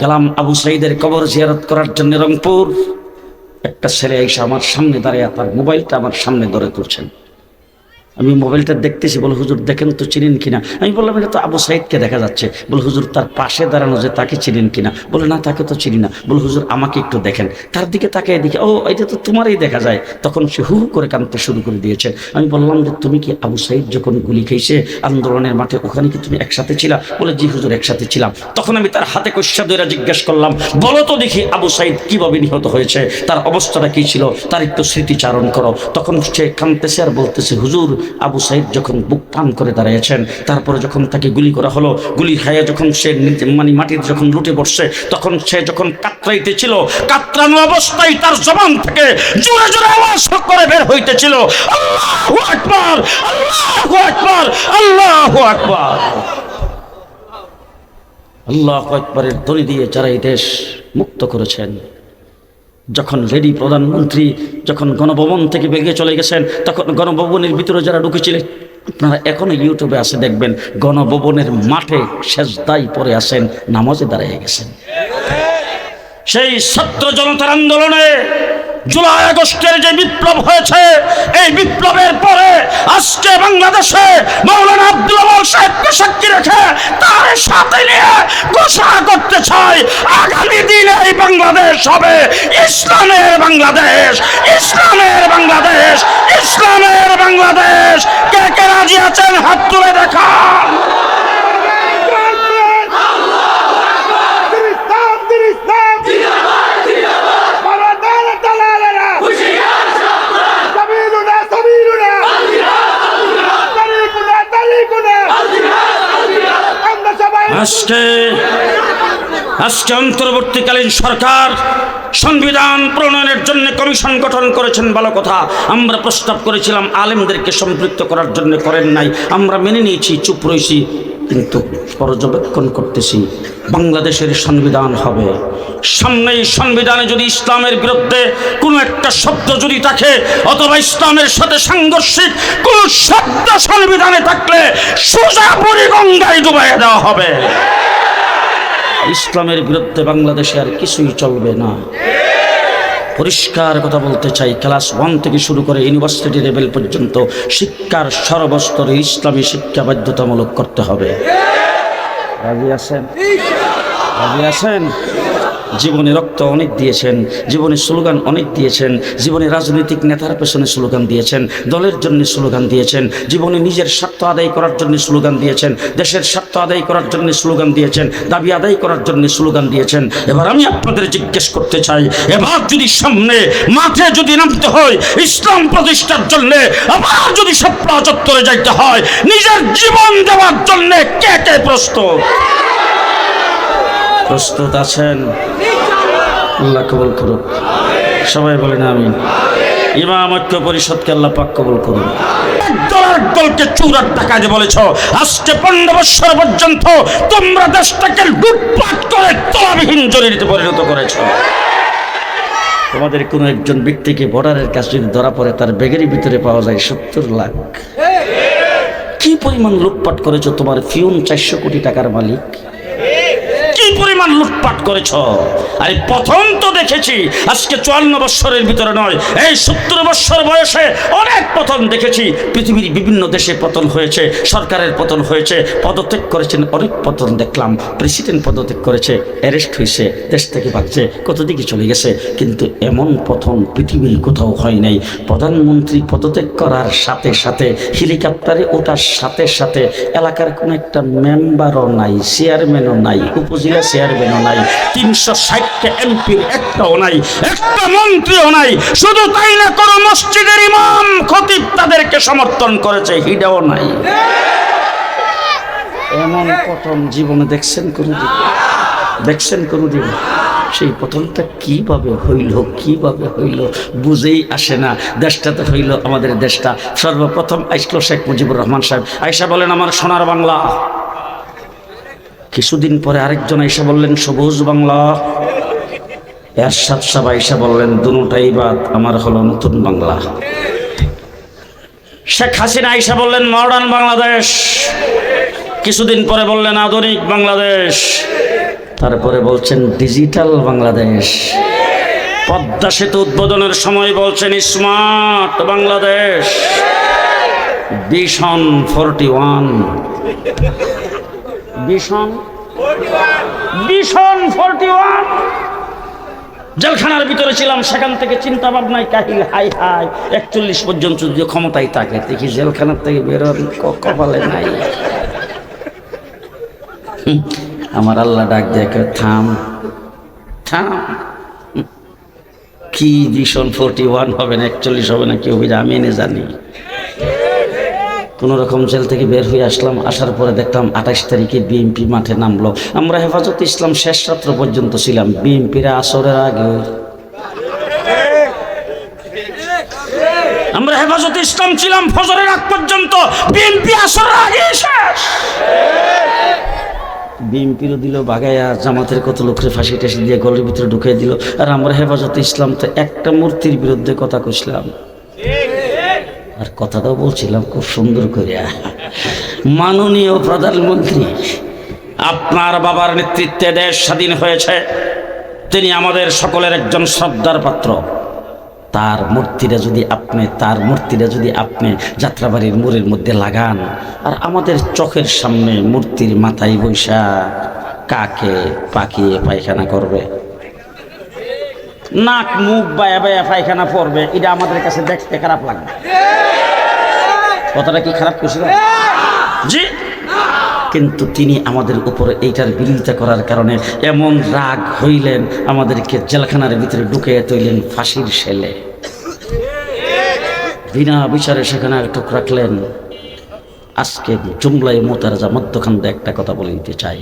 গেলাম আবু সাইদের কবর জিয়ারত করার জন্য রংপুর। একটা ছেলে এসে আমার সামনে দাঁড়িয়ে, তার মোবাইলটা আমার সামনে ধরে তুলছেন। আমি মোবাইলটা দেখতেছি, বলে, হুজুর, দেখেন তো চিনেন কিনা? আমি বললাম, এটা তো আবু সাইদকে দেখা যাচ্ছে। বলে, হুজুর, তার পাশে দাঁড়ানো যে তাকে চিনেন কিনা? বলে, না, তাকে তো চিনি না। বলে, হুজুর, আমাকে একটু দেখেন। তার দিকে তাকে এদিকে ও, এটা তো তোমারই দেখা যায়। তখন সে হু করে কাঁদতে শুরু করে দিয়েছে। আমি বললাম, যে তুমি কি আবু সাইদ যখন গুলি খেয়েছে আন্দোলনের মাঠে, ওখানে কি তুমি একসাথে ছিলা? বলে, জি হুজুর, একসাথে ছিলাম। তখন আমি তার হাতে কষা দইরা জিজ্ঞেস করলাম, বলো তো দেখি আবু সাইদ কীভাবে নিহত হয়েছে? তার অবস্থাটা কি ছিল? তার একটু স্মৃতিচারণ করো। তখন সে কাঁদতেছে আর বলতেছে, হুজুর আবু সাইদ যখন বুক পান করে দাঁড়িয়েছেন, তারপরে যখন তাকে গুলি করা হলো গুলি খাইয়া যখন সে মানে মাটির যখন লুটে পড়ছে তখন সে যখন কাতরাইতেছিল, কাতরানো অবস্থায় তার জবান থেকে জোরে জোরে আওয়াজ করে বের হইতেছিল। আল্লাহু আকবার আল্লাহু আকবার আল্লাহু আকবার। আল্লাহ আকবরের দড়ি দিয়ে যারা এই দেশ মুক্ত করেছেন যখন লেডি প্রধানমন্ত্রী যখন গণভবন থেকে বেরিয়ে চলে গেছেন, তখন গণভবনের ভিতরে যারা ঢুকেছিলেন আপনারা এখনও ইউটিউবে আসে দেখবেন, গণভবনের মাঠে শেষদাই পরে আসেন, নামাজে দাঁড়িয়ে গেছেন। সেই ছাত্র জনতার আন্দোলনে জুলাই আগস্টের যে বিপ্লব হয়েছে, এই বিপ্লবের পরে আজকে বাংলাদেশে মৌলানা আব্দুল সাহেবকে সাক্ষী রেখে তার সাথে নিয়ে ঘোষণা করতে চাই, আগামী দিনে এই বাংলাদেশ হবে ইসলামের বাংলাদেশ ইসলামের বাংলাদেশ ইসলামের বাংলাদেশ। কে কে রাজি আছেন? হাত তুলে দেখান। আজকে আজকে অন্তর্বর্তীকালীন সরকার সংবিধান প্রণয়নের জন্য কমিশন গঠন করেছেন ভালো কথা। আমরা প্রস্তাব করেছিলাম, আলেমদেরকে সম্পৃক্ত করার জন্য করেন নাই। আমরা মেনে নিয়েছি, চুপ রয়েছি কিন্তু পর্যবেক্ষণ করতেছি, বাংলাদেশের সংবিধান হবে। সামনে এই সংবিধানে যদি ইসলামের বিরুদ্ধে কোনো একটা শব্দ যদি থাকে, অথবা ইসলামের সাথে সাংঘর্ষিক কোন শব্দ সংবিধানে থাকলে সোজা গঙ্গায় ডুবাই দেওয়া হবে। ইসলামের বিরুদ্ধে বাংলাদেশে আর কিছুই চলবে না। পরিষ্কার কথা বলতে চাই। ক্লাস ওয়ান থেকে শুরু করে ইউনিভার্সিটি লেভেল পর্যন্ত শিক্ষার সর্বস্তরে ইসলামী শিক্ষা বাধ্যতামূলক করতে হবে। রাজি আছেন? রাজি আছেন? জীবনে রক্ত অনেক দিয়েছেন, জীবনে স্লোগান অনেক দিয়েছেন, জীবনে রাজনৈতিক নেতার পেছনে স্লোগান দিয়েছেন, দলের জন্য স্লোগান দিয়েছেন, জীবনে নিজের স্বার্থ আদায় করার জন্য স্লোগান দিয়েছেন, দেশের স্বার্থ আদায় করার জন্য স্লোগান দিয়েছেন, দাবি আদায় করার জন্য স্লোগান দিয়েছেন। এবার আমি আপনাদের জিজ্ঞেস করতে চাই, এবার যদি সামনে মাঠে যদি নামতে হয়, ইসলাম প্রতিষ্ঠার জন্য আবার যদি সপ্তাহ চত্বরে যাইতে হয়, নিজের জীবন দেওয়ার জন্য কে কে প্রস্তুত? প্রস্তুত আছেন? আল্লাহ কবুল করুক। সবাই বলেন আমি ইমাম ঐক্য পরিষদকে আল্লাহ পাক কবুল করুন দলের দলকে চূড়ার টাকা দিয়ে বলেছ আজকে পনেরো বছর পর্যন্ত তোমরা দেশটাকে লুটপাট করে তলাবিহীন জরিতে পরিণত করেছ। তোমাদের কোনো একজন ব্যক্তিকে বর্ডারের কাছে যদি ধরা পড়ে তার ব্যাগের ভিতরে পাওয়া যায় সত্তর লাখ। কি পরিমাণ লুটপাট করেছ? তোমার ফিউন চারশো কোটি টাকার মালিক। পরিমাণ লুটপাট করেছ? আরে প্রথম তো দেখেছি, আজকে চুয়ান্ন বৎসরের ভিতরে নয়, এই সত্তর বৎসর বয়সে অনেক পতন দেখেছি। পৃথিবীর বিভিন্ন দেশে পতন হয়েছে, সরকারের পতন হয়েছে, পদত্যাগ করেছেন, অনেক পতন দেখলাম, প্রেসিডেন্ট পদত্যাগ করেছে, অ্যারেস্ট হয়েছে, দেশ থেকে ভাগছে কত দিকে চলে গেছে, কিন্তু এমন পতন পৃথিবীর কোথাও হয় নাই। প্রধানমন্ত্রী পদত্যাগ করার সাথে সাথে হেলিকপ্টারে ওঠার সাথে সাথে এলাকার কোনো একটা মেম্বারও নাই চেয়ারম্যানও নাই, উপজেলা চেয়ারম্যানও নাই। তিনশো ষাটটা এমপির একটাও নাই, একটা মন্ত্রীও নাই। শুধু তাই না, কোনো মসজিদের ইমাম খতিব তাদেরকে সমর্থন করেছে, হিডাও নাই। এমন পতন জীবনে দেখছেন কোনোদিন? দেখছেন কোনোদিন? সেই প্রথমটা কীভাবে হইল কীভাবে হইল বুঝেই আসে না। দেশটাতে হইল আমাদের দেশটা। সর্বপ্রথম আইসলো শেখ মুজিবুর রহমান সাহেব। আয়সা বলেন, আমার সোনার বাংলা। কিছুদিন পরে আরেকজন আইসা বললেন, সবুজ বাংলা। এর এরশাদ সাহেব আইসা বললেন, দুটাই বাদ, আমার হলো নতুন বাংলা। শেখ হাসিনা আইসা বললেন, মডার্ন বাংলাদেশ। কিছুদিন পরে বললেন, আধুনিক বাংলাদেশ। তারপরে বলছেন, ডিজিটাল বাংলাদেশ। পদ্মা সেতু উদ্বোধনের সময় বলছেন, smart Bangladesh. Vision forty one. Vision forty one. জেলখানার ভিতরে ছিলাম, সেখান থেকে চিন্তা ভাবনায় কাহিল, হাই হাই, একচল্লিশ পর্যন্ত যদি ক্ষমতায় থাকে, দেখি জেলখানার থেকে বেরোন কপালে নাই। আমার আল্লাহ ডাক দেখে থাম থাম। কি ভীষণ ফোরটি ওয়ান হবে না, একচল্লিশ হবে না, কি হবে আমি এনে জানি। কোনো রকম জেল থেকে বের হয়ে আসলাম, আসার পরে দেখলাম আঠাশ তারিখে বিএনপি মাঠে নামলো। আমরা হেফাজত ইসলাম শেষ রাত্র পর্যন্ত ছিলাম বিএনপিরা আসরের আগে। আমরা হেফাজত ইসলাম ছিলাম ফজরের আগ পর্যন্ত বিএনপি আসরের আগে শেষ। বিএনপিরও দিল বাগায়া, জামাতের কত লোকের ফাঁসি টাসি দিয়ে গলের ভিতরে ঢুকিয়ে দিল। আর আমরা হেফাজত ইসলাম তো একটা মূর্তির বিরুদ্ধে কথা কইছিলাম। আর কথাটাও বলছিলাম, খুব সুন্দর করে মাননীয় প্রধানমন্ত্রী, আপনার বাবার নেতৃত্বে দেশ স্বাধীন হয়েছে। তিনি আমাদের সকলের একজন শ্রদ্ধার পাত্র। তার মূর্তিটা যদি আপনি, তার মূর্তিটা যদি আপনি যাত্রাবাড়ির মোড়ের মধ্যে লাগান, আর আমাদের চোখের সামনে মূর্তির মাথায় বৈশা কাকে পাকিয়ে পায়খানা করবে? নাক, মুখ বায়া বায়া পায়খানা পড়বে এটা আমাদের কাছে দেখতে খারাপ লাগবে। কথাটা কি খারাপ করছিল জি। কিন্তু তিনি আমাদের উপরে এইটার বিরোধিতা করার কারণে এমন রাগ হইলেন আমাদেরকে জেলখানার ভিতরে ঢুকে তৈলেন ফাঁসির সেলে বিনা বিচারে সেখানে আটক রাখলেন। আজকে জুমলাই মোতারাজা মধ্যখান একটা কথা বলে দিতে চাই।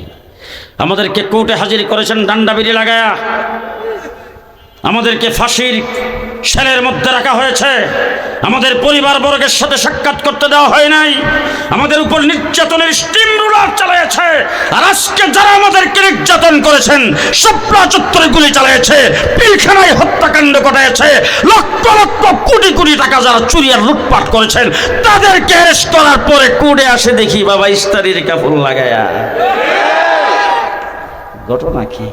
আমাদেরকে কোর্টে হাজির করেছেন ডান্ডা বিড়ি লাগায়া। আমাদেরকে ফাঁসির সেলের মধ্যে রাখা হয়েছে। আমাদের পরিবার বর্গের সাথে সাক্ষাৎ করতে দেওয়া হয় নাই। আমাদের উপর নির্যাতনের স্টিম রুলার চালিয়েছে। আর আজকে যারা আমাদেরকে নির্যাতন করেছেন সপ্রা চত্বরে গুলি চালিয়েছে, পিলখানায় হত্যাকাণ্ড ঘটাইছে লক্ষ লক্ষ কোটি কোটি টাকা যারা চুরি আর লুটপাট করেছেন, তাদেরকে অ্যারেস্ট করার পরে কোর্টে আসে দেখি, বাবা, ইস্তারির কাপড় লাগায়া। ঘটনা কি?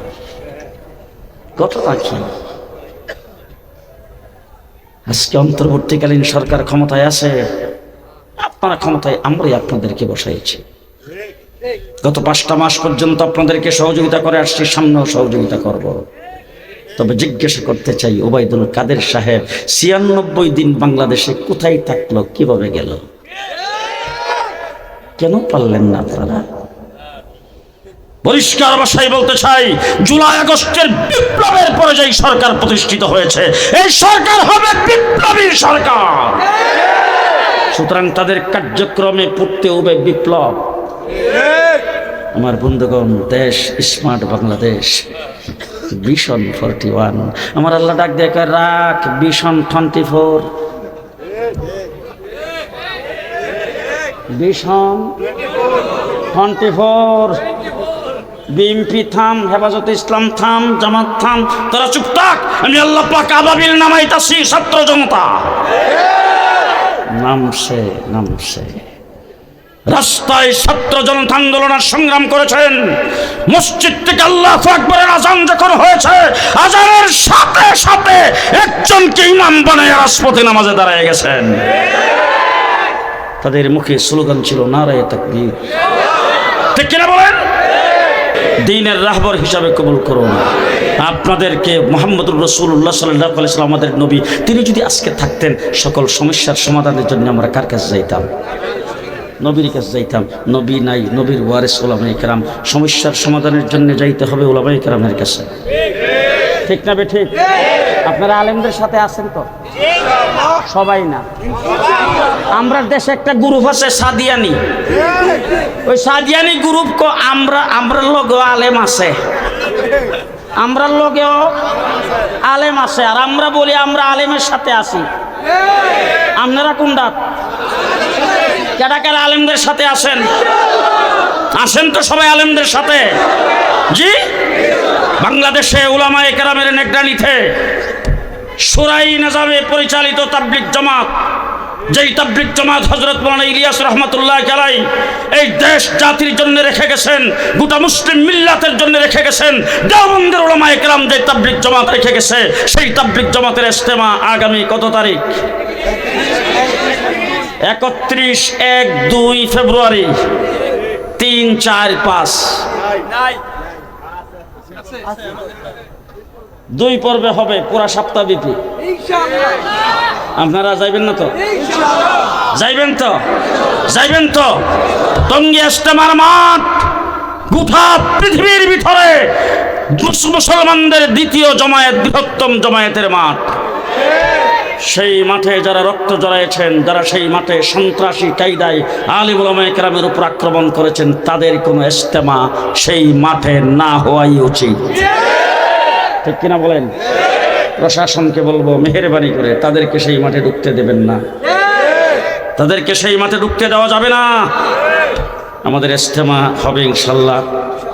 ঘটনা কি? আজকে অন্তর্বর্তীকালীন সরকার ক্ষমতায় আছে। আপনারা ক্ষমতায়, আমরাই আপনাদেরকে বসাইছি। গত পাঁচটা মাস পর্যন্ত আপনাদেরকে সহযোগিতা করে আসছি, সামনেও সহযোগিতা করব। তবে জিজ্ঞাসা করতে চাই, ওবায়দুল কাদের সাহেব, ছিয়ানব্বই দিন বাংলাদেশে কোথায় থাকল, কীভাবে গেল? কেন পারলেন না আপনারা? পরিষ্কার ভাষায় বলতে চাই, জুলাই আগস্টের বিপ্লবের পরে যেই সরকার প্রতিষ্ঠিত হয়েছে, এই সরকার হবে বিপ্লবী সরকার। সুতরাং তাদের কার্যক্রমে পড়তে হবে বিপ্লব। আমার বন্ধুগণ, দেশ smart Bangladesh vision forty one. আমার আল্লাহ ডাক দেখে রাখ vision twenty four. Vision twenty four. BMP থাম, হেফাজত ইসলাম থাম, জামাত থাম, তারা চুপ থাক, আমি আল্লাহ পাক আবাবিল নামাইতাছি ছাত্র জনতা। নামছে নামছে রাস্তায় ছাত্র জনতা আন্দোলনের সংগ্রাম করেছেন। মসজিদ থেকে আল্লাহ আকবরের আজান যখন হয়েছে আজানের সাথে সাথে একজনকে ইমাম বানায় রাজপথে নামাজে দাঁড়ায় গেছেন। তাদের মুখে স্লোগান ছিল, নারায় তাকবীর। ঠিক কিনা বলেন? দিনের রাহবর হিসাবে কবুল করুন। আপনাদেরকে মোহাম্মদুর রসুল্লাহ সাল্লাহ আলাইসাল্লাম আমাদের নবী, তিনি যদি আজকে থাকতেন, সকল সমস্যার সমাধানের জন্য আমরা কার কাছে যাইতাম? নবীর কাছে যাইতাম। নবী নাই, নবীর ওয়ারেস ওলামাই কেরাম। সমস্যার সমাধানের জন্য যাইতে হবে ওলামাই কেরামের কাছে। ঠিক না বে ঠিক? আপনারা আলেমদের সাথে আছেন তো? সবাই না। আমরা দেশে একটা গ্রুপ আছে সাদিয়ানি। ওই সাদিয়ানি গ্রুপ কো আমরা আমরা লগেও আলেম আছে। আমরা লগেও আলেম আছে। আর আমরা বলি আমরা আলেমের সাথে আছি। আপনারা কোন ডাক কেটা কেটা আলেমদের সাথে আসেন আসেন তো সবাই আলেমদের সাথে? জি? বাংলাদেশে উলামা একরামের নেগরানিতে সুরাই নাজাবে পরিচালিত তাবলিক জামাত। যেই তাবলিক জামাত হজরত মৌলানা ইলিয়াস রহমতুল্লাহ গেলাই এই দেশ জাতির জন্য রেখে গেছেন, গোটা মুসলিম মিল্লাতের জন্য রেখে গেছেন, দেওবন্দের ওলামা একরাম যে তাবলিক জামাত রেখে গেছে, সেই তাবলিক জামাতের ইস্তেমা আগামী কত তারিখ? একত্রিশ এক দুই ফেব্রুয়ারি, তিন চার পাঁচ। দুই পর্বে হবে পুরা সপ্তাহব্যাপী। আপনারা যাইবেন না তো? যাইবেন তো? যাইবেন তো? টঙ্গী ইস্তেমার মাঠ, গোটা পৃথিবীর ভিতরে মুসলমানদের দ্বিতীয় জমায়েত, বৃহত্তম জমায়েতের মাঠ। সেই মাঠে যারা রক্ত জড়াইছেন, যারা সেই মাঠে সন্ত্রাসী কায়দায় আলিমুলামায় কেরামের উপর আক্রমণ করেছেন, তাদের কোনো ইস্তেমা সেই মাঠে না হওয়াই উচিত। ঠিক কিনা বলেন? প্রশাসনকে বলব, মেহরবানি করে তাদেরকে সেই মাঠে ঢুকতে দেবেন না। তাদেরকে সেই মাঠে ঢুকতে দেওয়া যাবে না। আমাদের ইস্তেমা হবে ইনশাল্লাহ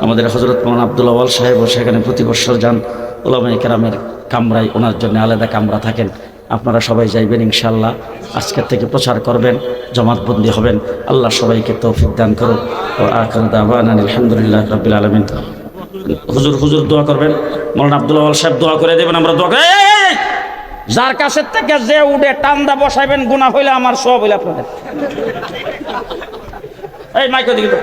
আমাদের হজরত মোহান আব্দুল আওয়াল সাহেবও সেখানে প্রতি বছর যান। ওলামাই কেরামের কামরায় ওনার জন্য আলাদা কামরা থাকেন। আপনারা সবাই যাইবেন ইনশাল্লাহ আজকের থেকে প্রচার করবেন জমাতবন্দি হবেন। আল্লাহ সবাইকে তৌফিক দান করুন ও দাবান আলহামদুলিল্লাহ রবিল আলমিন। হুজুর হুজুর দোয়া করবেন। মৌলানা আব্দুল্লাহ সাহেব দোয়া করে দেবেন, আমরা দোয়া করে! যার কাছের থেকে যে উঠে টান্দা বসাইবেন গুণা হইলে আমার সব হইলে আপনাদের। এই, মাইক দিকে